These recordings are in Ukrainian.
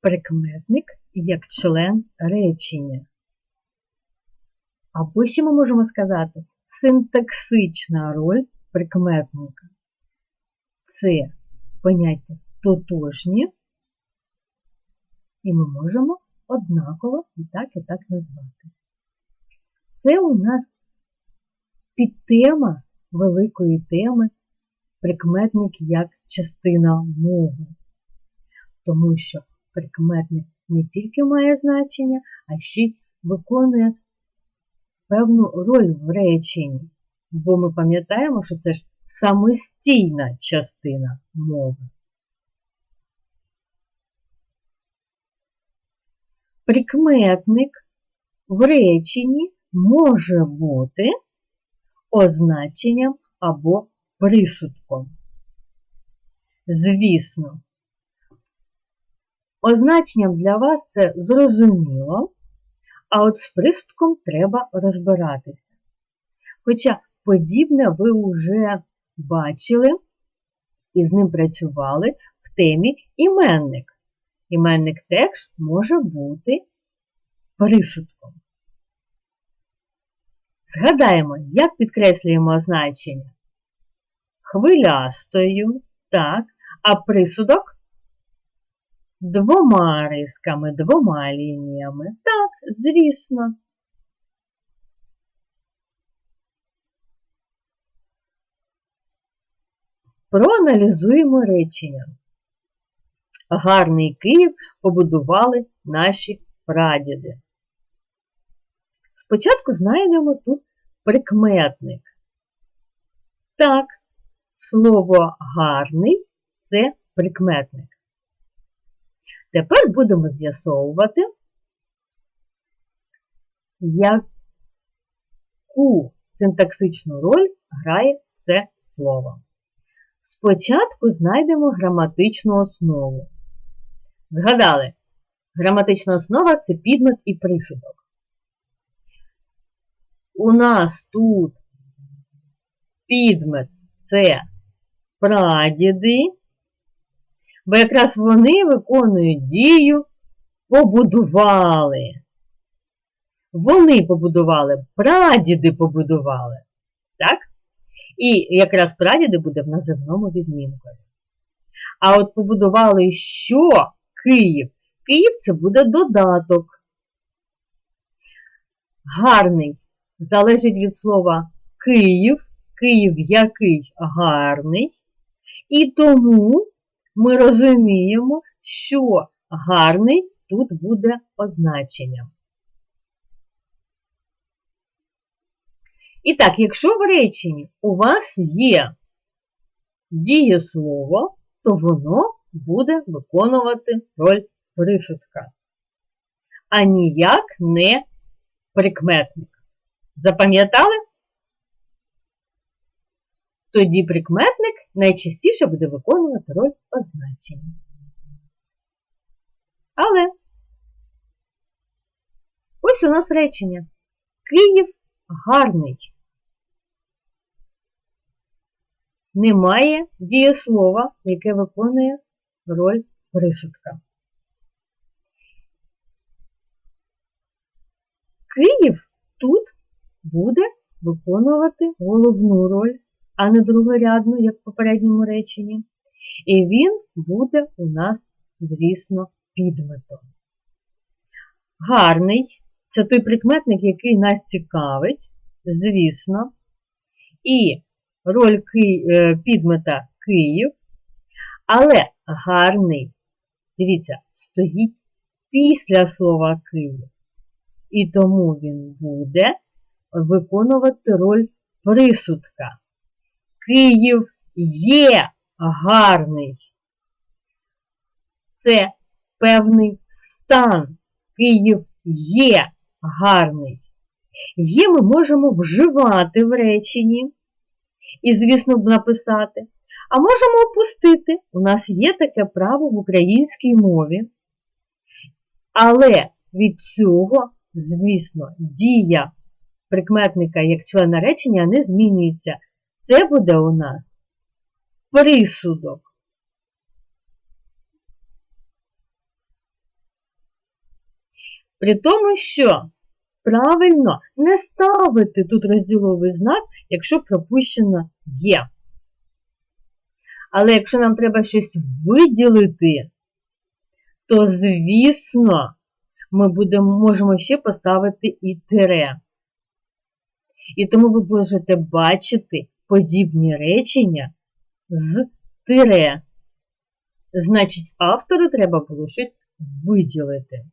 прикметник як член речення. Або ще ми можемо сказати синтаксична роль прикметника. Це поняття тотожні, і ми можемо однаково і так, і так назвати. Це у нас підтема великої теми прикметник як частина мови. Тому що прикметник не тільки має значення, а ще й виконує певну роль в реченні. Бо ми пам'ятаємо, що це ж самостійна частина мови. Прикметник в реченні може бути означенням або присудком. Звісно, означенням для вас це зрозуміло, а от з присудком треба розбиратися. Хоча подібне ви вже бачили і з ним працювали в темі іменник. Іменник теж може бути присудком. Згадаємо, як підкреслюємо означення. Хвилястою, так, а присудок двома рисками, двома лініями. Так, звісно. Проаналізуємо речення. Гарний Київ побудували наші прадіди. Спочатку знайдемо тут прикметник. Так, слово гарний це прикметник. Тепер будемо з'ясовувати, яку синтаксичну роль грає це слово. Спочатку знайдемо граматичну основу. Згадали, граматична основа це підмет і присудок. У нас тут підмет це прадіди, бо якраз вони виконують дію побудували. Вони побудували, прадіди побудували. Так? І якраз прадіди буде в називному відмінкові. А от побудували що Київ? Київ це буде додаток. Гарний залежить від слова Київ, Київ який гарний. І тому ми розуміємо, що гарний тут буде означенням. І так, якщо в реченні у вас є дієслово, то воно буде виконувати роль присудка, а ніяк не прикметник. Запам'ятали? Тоді прикметник найчастіше буде виконувати роль означення. Але ось у нас речення. Київ гарний. Немає дієслова, яке виконує роль присудка. Київ тут буде виконувати головну роль, а не другорядну, як в попередньому реченні. І він буде у нас, звісно, підметом. Гарний це той прикметник, який нас цікавить, звісно. І роль е, підмета Київ. Але гарний, дивіться, стоїть після слова Київ. І тому він буде виконувати роль присудка. Київ є гарний. Це певний стан. Київ є гарний. Є ми можемо вживати в реченні і, звісно, написати. А можемо опустити. У нас є таке право в українській мові. Але від цього, звісно, дія прикметника як члена речення не змінюється. Це буде у нас присудок. При тому, що правильно не ставити тут розділовий знак, якщо пропущено є. Але якщо нам треба щось виділити, то, звісно, ми будемо, можемо ще поставити і тире. І тому ви можете бачити подібні речення з тире. Значить, автору треба було щось виділити.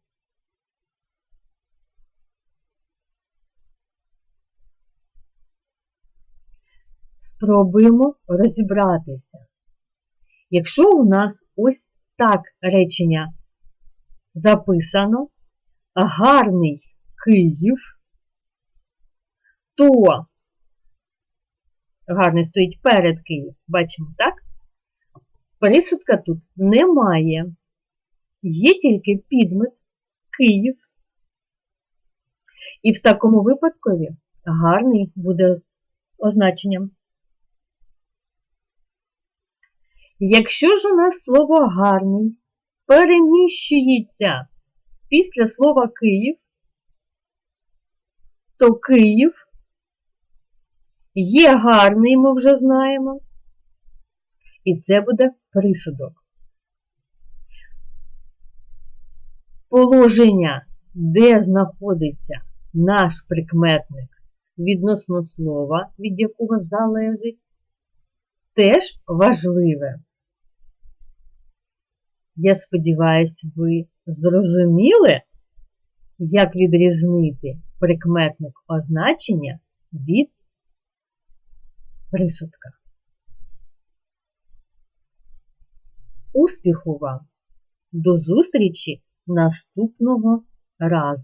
Спробуємо розібратися. Якщо у нас ось так речення записано, гарний Київ, то гарний стоїть перед Київ, бачимо, так? Присудка тут немає. Є тільки підмет Київ. І в такому випадкові гарний буде означенням. Якщо ж у нас слово гарний переміщується після слова Київ, то Київ є гарний, ми вже знаємо, і це буде присудок. Положення, де знаходиться наш прикметник відносно слова, від якого залежить, теж важливе. Я сподіваюся, ви зрозуміли, як відрізнити прикметник означення від присудка. Успіху вам! До зустрічі наступного разу!